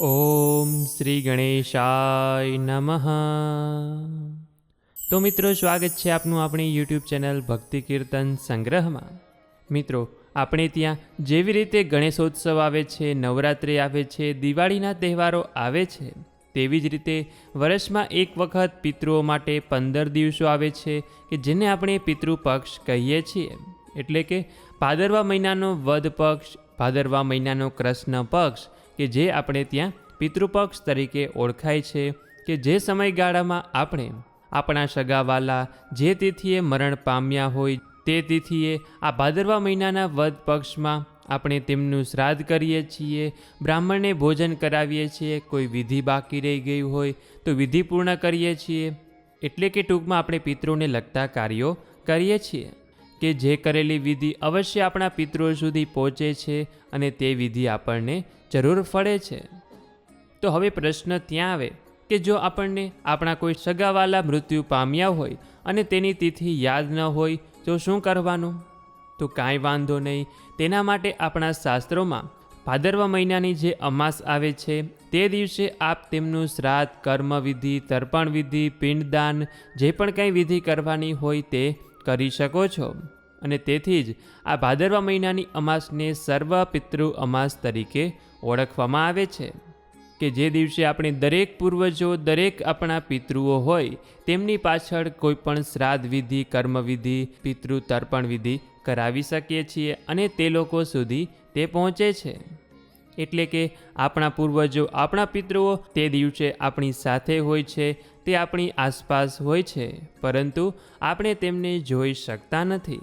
ઓમ શ્રી ગણેશાય નમઃ. તો મિત્રો, સ્વાગત છે આપનું આપણી યુટ્યુબ ચેનલ ભક્તિ કીર્તન સંગ્રહમાં. મિત્રો, આપણે ત્યાં જેવી રીતે ગણેશોત્સવ આવે છે, નવરાત્રિ આવે છે, દિવાળીના તહેવારો આવે છે, તેવી જ રીતે વર્ષમાં એક વખત પિતૃઓ માટે પંદર દિવસો આવે છે, કે જેને આપણે પિતૃપક્ષ કહીએ છીએ. એટલે કે ભાદરવા મહિનાનો વદ પક્ષ, ભાદરવા મહિનાનો કૃષ્ણ પક્ષ કે જે આપણે ત્યાં પિતૃપક્ષ તરીકે ઓળખાય છે, કે જે સમયગાળામાં આપણે આપણા સગાવાલા જે તિથિએ મરણ પામ્યા હોય, તે તિથિએ આ ભાદરવા મહિનાના વદ પક્ષમાં આપણે તેમનું શ્રાદ્ધ કરીએ છીએ, બ્રાહ્મણને ભોજન કરાવીએ છીએ, કોઈ વિધિ બાકી રહી ગઈ હોય તો વિધિ પૂર્ણ કરીએ છીએ, એટલે કે ટૂંકમાં આપણે પિતૃને લગતા કાર્યો કરીએ છીએ, કે જે કરેલી વિધિ અવશ્ય આપણા પિતૃઓ સુધી પહોંચે છે અને તે વિધિ આપણને જરૂર ફળે છે. તો હવે પ્રશ્ન ત્યાં આવે કે જો આપણને આપણા કોઈ સગાવાલા મૃત્યુ પામ્યા હોય અને તેની તિથિ યાદ ન હોય, તો શું કરવાનું? તો કાંઈ વાંધો નહીં. તેના માટે આપણા શાસ્ત્રોમાં ભાદરવા મહિનાની જે અમાસ આવે છે, તે દિવસે આપ તેમનું શ્રાદ્ધ, કર્મવિધિ તર્પણ વિધિ પિંડદાન, જે પણ કંઈ વિધિ કરવાની હોય તે કરી શકો છો. અને તેથી જ આ ભાદરવા મહિનાની અમાસને સર્વ પિતૃ અમાસ તરીકે ઓળખવામાં આવે છે કે જે દિવસે આપણે દરેક પૂર્વજો, દરેક આપણા પિતૃઓ હોય, તેમની પાછળ કોઈ પણ શ્રાદ્ધ વિધિ કર્મવિધિ પિતૃ તર્પણ વિધિ કરાવી શકીએ છીએ અને તે લોકો સુધી તે પહોંચે છે. એટલે કે આપણા પૂર્વજો, આપણા પિતૃઓ તે દિવસે આપણી સાથે હોય છે, તે આપણી આસપાસ હોય છે, પરંતુ આપણે તેમને જોઈ શકતા નથી.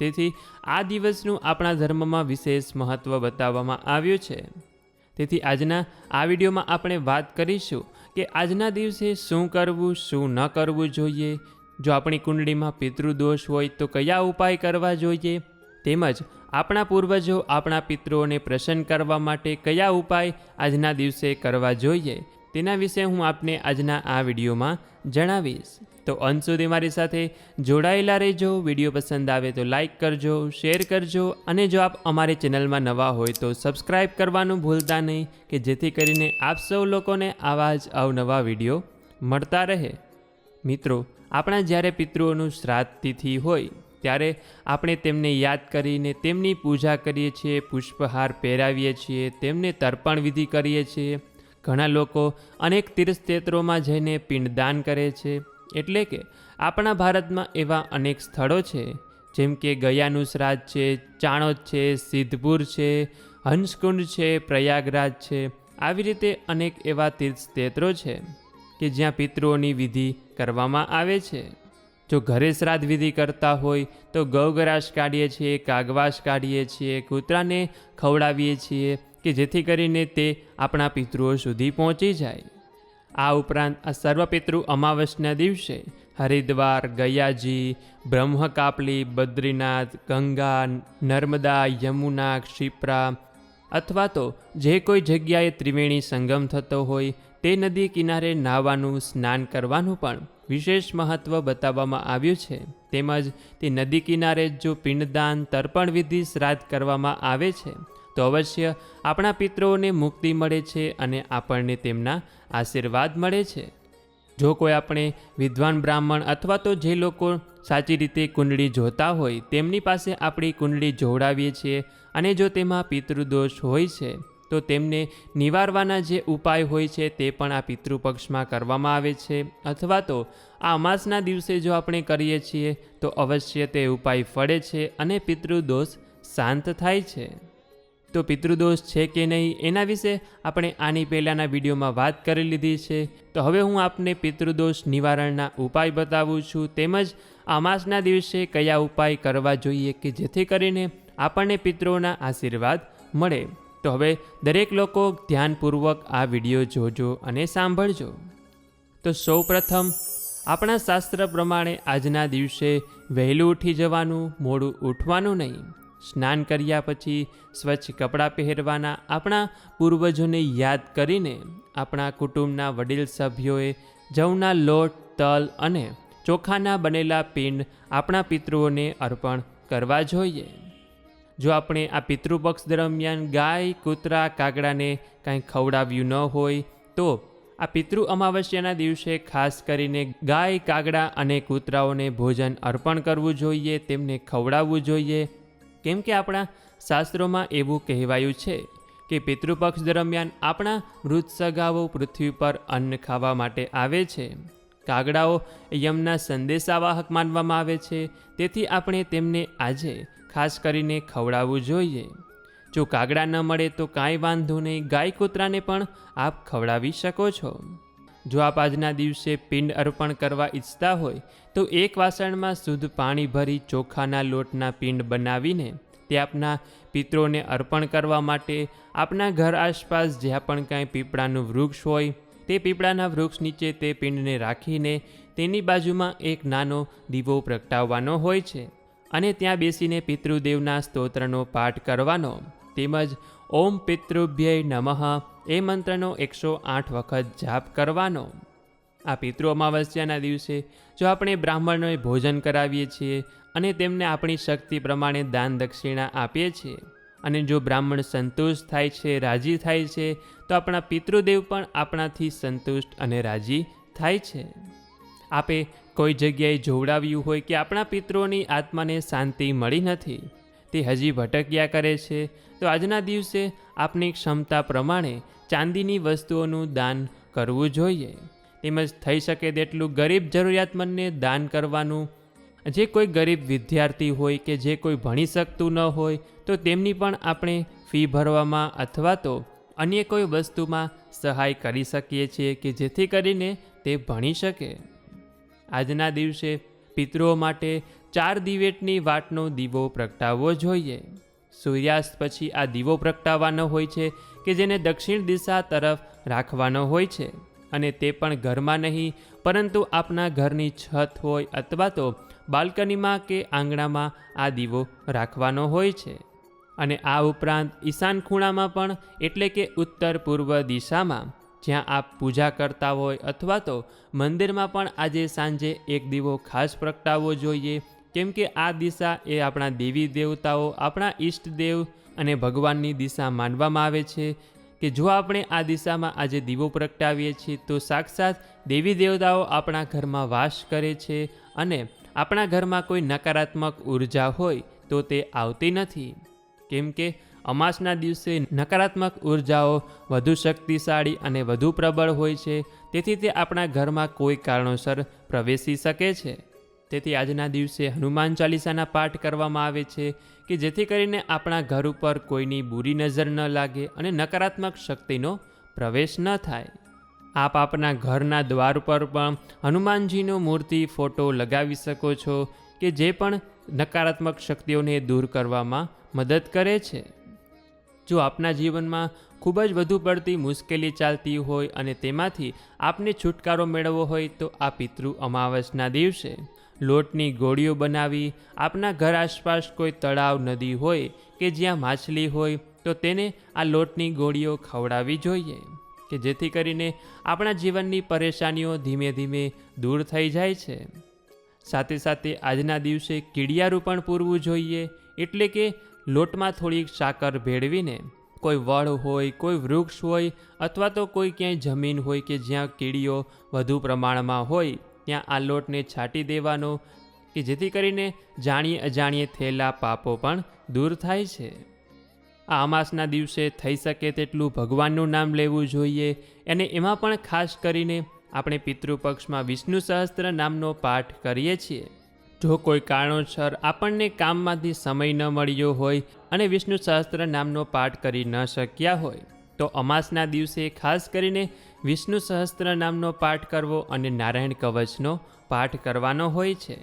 તેથી આ દિવસનું આપણા ધર્મમાં વિશેષ મહત્ત્વ બતાવવામાં આવ્યું છે. તેથી આજના આ વિડીયોમાં આપણે વાત કરીશું કે આજના દિવસે શું કરવું, શું ન કરવું જોઈએ? જો આપણી કુંડળીમાં પિતૃદોષ હોય તો કયા ઉપાય કરવા જોઈએ? તેમજ આપણા પૂર્વજો આપણા પિતૃઓને પ્રસન્ન કરવા માટે કયા ઉપાય આજના દિવસે કરવા જોઈએ? તેના વિશે હું આપને આજના આ વિડીયોમાં જણાવીશ. તો અંત સુધી મારી સાથે જોડાયેલા રહેજો. વીડિયો પસંદ આવે તો લાઇક કરજો, શેર કરજો અને જો આપ અમારી ચેનલમાં નવા હોય તો સબસ્ક્રાઈબ કરવાનું ભૂલતા નહીં કે જેથી કરીને આપ સૌ લોકોને આવા જ અવનવા વીડિયો મળતા રહે. મિત્રો, આપણા જ્યારે પિતૃઓનું શ્રાદ્ધ તિથિ હોય, ત્યારે આપણે તેમને યાદ કરીને તેમની પૂજા કરીએ છીએ, પુષ્પહાર પહેરાવીએ છીએ, તેમને તર્પણ વિધિ કરીએ છીએ. ઘણા લોકો અનેક તીર્થક્ષેત્રોમાં જઈને પિંડદાન કરે છે. એટલે કે આપણા ભારતમાં એવા અનેક સ્થળો છે, જેમ કે ગયાનું શ્રાદ્ધ છે, ચાણોદ છે, સિદ્ધપુર છે, હંસકુંડ છે, પ્રયાગરાજ છે, આવી રીતે અનેક એવા તીર્થક્ષેત્રો છે કે જ્યાં પિતૃઓની વિધિ કરવામાં આવે છે. જો ઘરે શ્રાદ્ધ વિધિ કરતા હોય, તો ગૌગરાશ કાઢીએ છીએ, કાગવાસ કાઢીએ છીએ, કૂતરાને ખવડાવીએ છીએ કે જેથી કરીને તે આપણા પિતૃઓ સુધી પહોંચી જાય. આ ઉપરાંત આ સર્વપિતૃ અમાવસના દિવસે હરિદ્વાર, ગયાજી, બ્રહ્મકાપલી, બદ્રીનાથ, ગંગા, નર્મદા, યમુના, ક્ષિપ્રા અથવા તો જે કોઈ જગ્યાએ ત્રિવેણી સંગમ થતો હોય તે નદી કિનારે નાહવાનું સ્નાન કરવાનું પણ વિશેષ મહત્ત્વ બતાવવામાં આવ્યું છે. તેમજ તે નદી કિનારે જો પિંડદાન, તર્પણ વિધિ શ્રાદ્ધ કરવામાં આવે છે તો અવશ્ય આપણા પિતૃઓને મુક્તિ મળે છે અને આપણને તેમના આશીર્વાદ મળે છે. જો કોઈ આપણે વિદ્વાન બ્રાહ્મણ અથવા તો જે લોકો સાચી રીતે કુંડળી જોતા હોય, તેમની પાસે આપણી કુંડળી જોડાવીએ છીએ અને જો તેમાં પિતૃદોષ હોય છે, તો તેમને નિવારવાના જે ઉપાય હોય છે તે પણ આ પિતૃપક્ષમાં કરવામાં આવે છે. અથવા તો આ અમાસના દિવસે જો આપણે કરીએ છીએ, તો અવશ્ય તે ઉપાય ફળે છે અને પિતૃદોષ શાંત થાય છે. તો પિતૃદોષ છે કે નહીં એના વિશે આપણે આની પહેલાંના વિડીયોમાં વાત કરી લીધી છે. તો હવે હું આપને પિતૃદોષ નિવારણના ઉપાય બતાવું છું. તેમજ અમાસના દિવસે કયા ઉપાય કરવા જોઈએ કે જેથી કરીને આપણને પિતૃઓના આશીર્વાદ મળે. તો હવે દરેક લોકો ધ્યાનપૂર્વક આ વીડિયો જોજો અને સાંભળજો. તો સૌ પ્રથમ આપણા શાસ્ત્ર પ્રમાણે આજના દિવસે વહેલું ઉઠી જવાનું, મોડું ઉઠવાનું નહીં. સ્નાન કર્યા પછી સ્વચ્છ કપડાં પહેરવાના આપણા પૂર્વજોને યાદ કરીને આપણા કુટુંબના વડીલ સભ્યોએ જવના લોટ, તલ અને ચોખાના બનેલા પિંડ આપણા પિતૃઓને અર્પણ કરવા જોઈએ. જો આપણે આ પિતૃપક્ષ દરમિયાન ગાય, કૂતરા, કાગડાને કાંઈ ખવડાવ્યું ન હોય, તો આ પિતૃ અમાવસ્યાના દિવસે ખાસ કરીને ગાય, કાગડા અને કૂતરાઓને ભોજન અર્પણ કરવું જોઈએ, તેમને ખવડાવવું જોઈએ કેમ કે આપણા શાસ્ત્રોમાં એવું કહેવાયું છે કે પિતૃપક્ષ દરમિયાન આપણા મૃત સગાઓ પૃથ્વી પર અન્ન ખાવા માટે આવે છે. કાગડાઓ યમના સંદેશાવાહક માનવામાં આવે છે. તેથી આપણે તેમને આજે ખાસ કરીને ખવડાવવું જોઈએ. જો કાગડા ન મળે તો કાંઈ વાંધો નહીં ગાય કૂતરાને પણ આપ ખવડાવી શકો છો. જો આપ આજના દિવસે પિંડ અર્પણ કરવા ઈચ્છતા હોય, તો એક વાસણમાં શુદ્ધ પાણી ભરી ચોખાના લોટના પિંડ બનાવીને તે આપના પિત્રોને અર્પણ કરવા માટે આપના ઘર આસપાસ જ્યાં પણ કાંઈ પીપળાનું વૃક્ષ હોય, તે પીપળાના વૃક્ષ નીચે તે પિંડને રાખીને તેની બાજુમાં એક નાનો દીવો પ્રગટાવવાનો હોય છે અને ત્યાં બેસીને પિતૃદેવના સ્તોત્રનો પાઠ કરવાનો. તેમજ ઓમ પિતૃભ્ય નમઃ એ મંત્રનો એકસો આઠ વખત જાપ કરવાનો. આ પિતૃ અમાવસ્યાના દિવસે જો આપણે બ્રાહ્મણોએ ભોજન કરાવીએ છીએ અને તેમને આપણી શક્તિ પ્રમાણે દાન દક્ષિણા આપીએ છીએ અને જો બ્રાહ્મણ સંતુષ્ટ થાય છે, રાજી થાય છે, તો આપણા પિતૃદેવ પણ આપણાથી સંતુષ્ટ અને રાજી થાય છે. આપે કોઈ જગ્યાએ જોવડાવ્યું હોય કે આપણા પિતૃઓની આત્માને શાંતિ મળી નથી તે હજી ભટક્યા કરે છે. તો આજના દિવસે આપની ક્ષમતા પ્રમાણે ચાંદીની વસ્તુઓનું દાન કરવું જોઈએ. તેમજ થઈ શકે તેટલું ગરીબ જરૂરિયાતમંદને દાન કરવાનું. જે કોઈ ગરીબ વિદ્યાર્થી હોય કે જે કોઈ ભણી શકતું ન હોય, તો તેમની પણ આપણે ફી ભરવામાં અથવા તો અન્ય કોઈ વસ્તુમાં સહાય કરી શકીએ છીએ કે જેથી કરીને તે ભણી શકે. આજના દિવસે પિતૃઓ માટે ચાર દિવેટની વાટનો દીવો પ્રગટાવવો જોઈએ. સૂર્યાસ્ત પછી આ દીવો પ્રગટાવવાનો હોય છે કે જેને દક્ષિણ દિશા તરફ રાખવાનો હોય છે. અને તે પણ ઘરમાં નહીં, પરંતુ આપના ઘરની છત હોય અથવા તો બાલ્કનીમાં કે આંગણામાં આ દીવો રાખવાનો હોય છે. અને આ ઉપરાંત ઈશાન ખૂણામાં પણ, એટલે કે ઉત્તર પૂર્વ દિશામાં, જ્યાં આપ પૂજા કરતા હોય અથવા તો મંદિરમાં પણ આજે સાંજે એક દીવો ખાસ પ્રગટાવવો જોઈએ કેમ કે આ દિશા એ આપણા દેવી દેવતાઓ, આપણા ઈષ્ટદેવ અને ભગવાનની દિશા માનવામાં આવે છે કે જો આપણે આ દિશામાં આજે દીવો પ્રગટાવીએ છીએ, તો સાક્ષાત દેવી દેવતાઓ આપણા ઘરમાં વાસ કરે છે અને આપણા ઘરમાં કોઈ નકારાત્મક ઊર્જા હોય તો તે આવતી નથી. કેમ કે અમાસના દિવસે નકારાત્મક ઉર્જાઓ વધુ શક્તિશાળી અને વધુ પ્રબળ હોય છે, તેથી તે આપણા ઘરમાં કોઈ કારણોસર પ્રવેશી શકે છે. તેથી આજના દિવસે હનુમાન ચાલીસાના પાઠ કરવામાં આવે છે કે જેથી કરીને આપણા ઘર ઉપર કોઈની બુરી નજર ન લાગે અને નકારાત્મક શક્તિનો પ્રવેશ ન થાય. આપ આપના ઘરના દ્વાર પર પણ હનુમાનજીનો મૂર્તિ, ફોટો લગાવી શકો છો કે જે પણ નકારાત્મક શક્તિઓને દૂર કરવામાં મદદ કરે છે. જો આપના જીવનમાં ખૂબ જ વધુ પડતી મુશ્કેલી ચાલતી હોય અને તેમાંથી આપને છુટકારો મેળવવો હોય તો આ પિતૃ અમાવસના દિવસે લોટની ગોળીઓ બનાવી, આપના ઘર આસપાસ કોઈ તળાવ, નદી હોય કે જ્યાં માછલી હોય તો તેને આ લોટની ગોળીઓ ખવડાવવી જોઈએ કે જેથી કરીને આપણા જીવનની પરેશાનીઓ ધીમે ધીમે દૂર થઈ જાય છે. સાથે સાથે આજના દિવસે કીડિયારું પણ પૂરવું જોઈએ એટલે કે લોટમાં થોડીક સાકર ભેળવીને કોઈ વડ હોય, કોઈ વૃક્ષ હોય અથવા તો કોઈ ક્યાંય જમીન હોય કે જ્યાં કીડીઓ વધુ પ્રમાણમાં હોય, ત્યાં આ લોટને છાંટી દેવાનો કે જેથી કરીને જાણીએ અજાણીએ થયેલા પાપો પણ દૂર થાય છે. આ અમાસના દિવસે થઈ શકે તેટલું ભગવાનનું નામ લેવું જોઈએ અને એમાં પણ ખાસ કરીને આપણે પિતૃપક્ષમાં વિષ્ણુ સહસ્ત્ર નામનો પાઠ કરીએ છીએ. જો કોઈ કારણોસર આપણને કામમાંથી સમય ન મળ્યો હોય અને વિષ્ણુ સહસ્ત્ર નામનો પાઠ કરી ન શક્યા હોય, તો અમાસના દિવસે ખાસ કરીને વિષ્ણુ સહસ્ત્ર નામનો પાઠ કરવો અને નારાયણ કવચનો પાઠ કરવાનો હોય છે,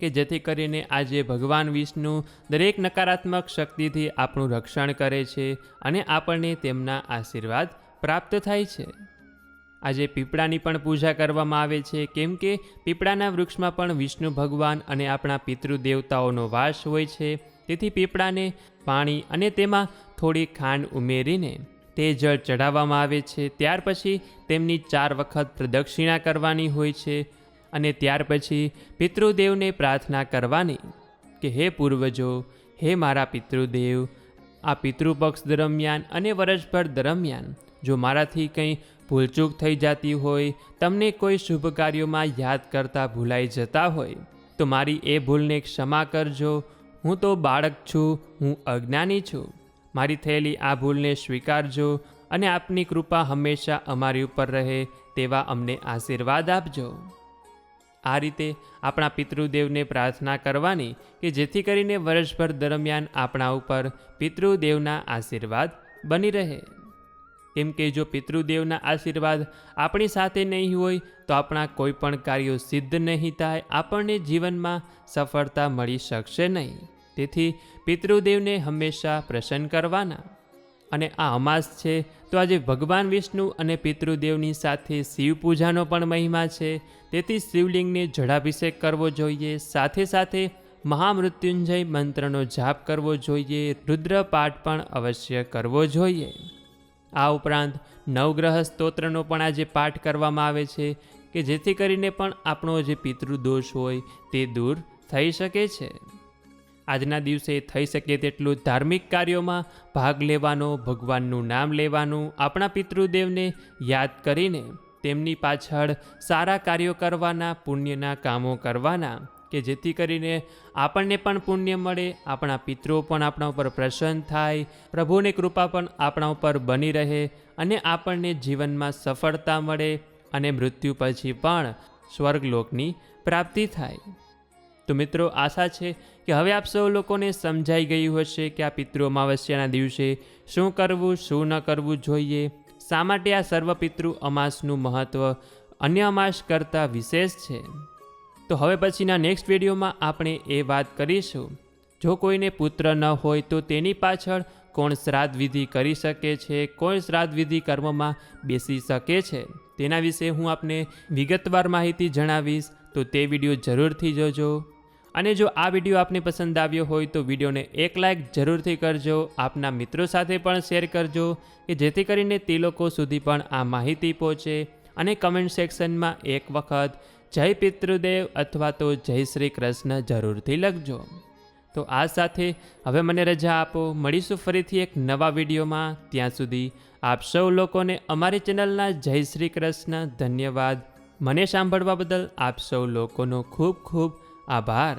કે જેથી કરીને આજે ભગવાન વિષ્ણુ દરેક નકારાત્મક શક્તિથી આપણું રક્ષણ કરે છે અને આપણને તેમના આશીર્વાદ પ્રાપ્ત થાય છે. આજે પીપળાની પણ પૂજા કરવામાં આવે છે. કેમ કે પીપળાના વૃક્ષમાં પણ વિષ્ણુ ભગવાન અને આપણા પિતૃ દેવતાઓનો વાસ હોય છે. તેથી પીપળાને પાણી અને તેમાં થોડી ખાંડ ઉમેરીને તે જળ ચઢાવવામાં આવે છે. ત્યાર પછી તેમની ચાર વખત પ્રદક્ષિણા કરવાની હોય છે અને ત્યાર પછી પિતૃદેવને પ્રાર્થના કરવાની કે, હે પૂર્વજો, હે મારા પિતૃદેવ, આ પિતૃપક્ષ દરમિયાન અને વર્ષભર દરમિયાન જો મારાથી કંઈ ભૂલચૂક થઈ જતી હોય, તમને કોઈ શુભ કાર્યોમાં યાદ કરતા ભૂલાઈ જતા હોય, તો મારી એ ભૂલને ક્ષમા કરજો. હું તો બાળક છું, હું અજ્ઞાની છું. મારી થયેલી આ ભૂલને સ્વીકારજો અને આપની કૃપા હંમેશા અમારી ઉપર રહે તેવા અમને આશીર્વાદ આપજો. આ રીતે આપણા પિતૃદેવને પ્રાર્થના કરવાની કે જેથી કરીને વર્ષભર દરમિયાન આપણા ઉપર પિતૃદેવના આશીર્વાદ બની રહે. કેમ કે જો પિતૃદેવના આશીર્વાદ આપણી સાથે નહીં હોય, તો આપણા કોઈ પણ કાર્યો સિદ્ધ નહીં થાય, આપણને જીવનમાં સફળતા મળી શકશે નહીં. તેથી પિતૃદેવને હંમેશા પ્રસન્ન કરવાના. અને આ અમાસ છે, તો આજે ભગવાન વિષ્ણુ અને પિતૃદેવની સાથે શિવ પૂજાનો પણ મહિમા છે. તેથી શિવલિંગને જળાભિષેક કરવો જોઈએ, સાથે સાથે મહામૃત્યુંજય મંત્રનો જાપ કરવો જોઈએ, રુદ્રપાઠ પણ અવશ્ય કરવો જોઈએ. આ ઉપરાંત નવગ્રહ સ્તોત્રનો પણ આજે પાઠ કરવામાં આવે છે કે જેથી કરીને પણ આપણો જે પિતૃદોષ હોય તે દૂર થઈ શકે છે. આજના દિવસે થઈ શકે તેટલું ધાર્મિક કાર્યોમાં ભાગ લેવાનો, ભગવાનનું નામ લેવાનું, આપણા પિતૃદેવને યાદ કરીને તેમની પાછળ સારા કાર્યો કરવાના, પુણ્યના કામો કરવાના કે જેથી કરીને આપણને પણ પુણ્ય મળે, આપણા પિતૃઓ પણ આપણા ઉપર પ્રસન્ન થાય, પ્રભુની કૃપા પણ આપણા ઉપર બની રહે અને આપણને જીવનમાં સફળતા મળે અને મૃત્યુ પછી પણ સ્વર્ગલોકની પ્રાપ્તિ થાય. તો મિત્રો, આશા છે કે હવે આપ સૌ લોકોને સમજાઈ ગયું હશે કે આ પિતૃ અમાવસ્યાના દિવસે શું કરવું, શું ન કરવું જોઈએ. શા માટે આ સર્વ પિતૃ અમાસનું મહત્ત્વ અન્ય અમાસ કરતાં વિશેષ છે? તો હવે પછીના નેક્સ્ટ વિડીયોમાં આપણે એ વાત કરીશું. જો કોઈને પુત્ર ન હોય તો તેની પાછળ કોણ શ્રાદ્ધ વિધિ કરી શકે છે, કોણ શ્રાદ્ધ વિધિ કર્મમાં બેસી શકે છે? તેના વિશે હું આપને વિગતવાર માહિતી જણાવીશ, તો તે વીડિયો જરૂરથી જોજો. અને જો આ વીડિયો આપને પસંદ આવ્યો હોય તો વિડીયોને એક લાઇક જરૂરથી કરજો, આપના મિત્રો સાથે પણ શેર કરજો, કે જેથી કરીને તે લોકો સુધી પણ આ માહિતી પહોંચે. અને કમેન્ટ સેક્શનમાં એક વખત જય પિતૃદેવ અથવા તો જય શ્રી કૃષ્ણ જરૂરથી લખજો. તો આ સાથે હવે મને રજા આપો. મળીશું ફરીથી એક નવા વિડીયોમાં. ત્યાં સુધી આપ સૌ લોકોને અમારી ચેનલના જય શ્રી કૃષ્ણ ધન્યવાદ. મને સાંભળવા બદલ આપ સૌ લોકોનો ખૂબ ખૂબ આભાર.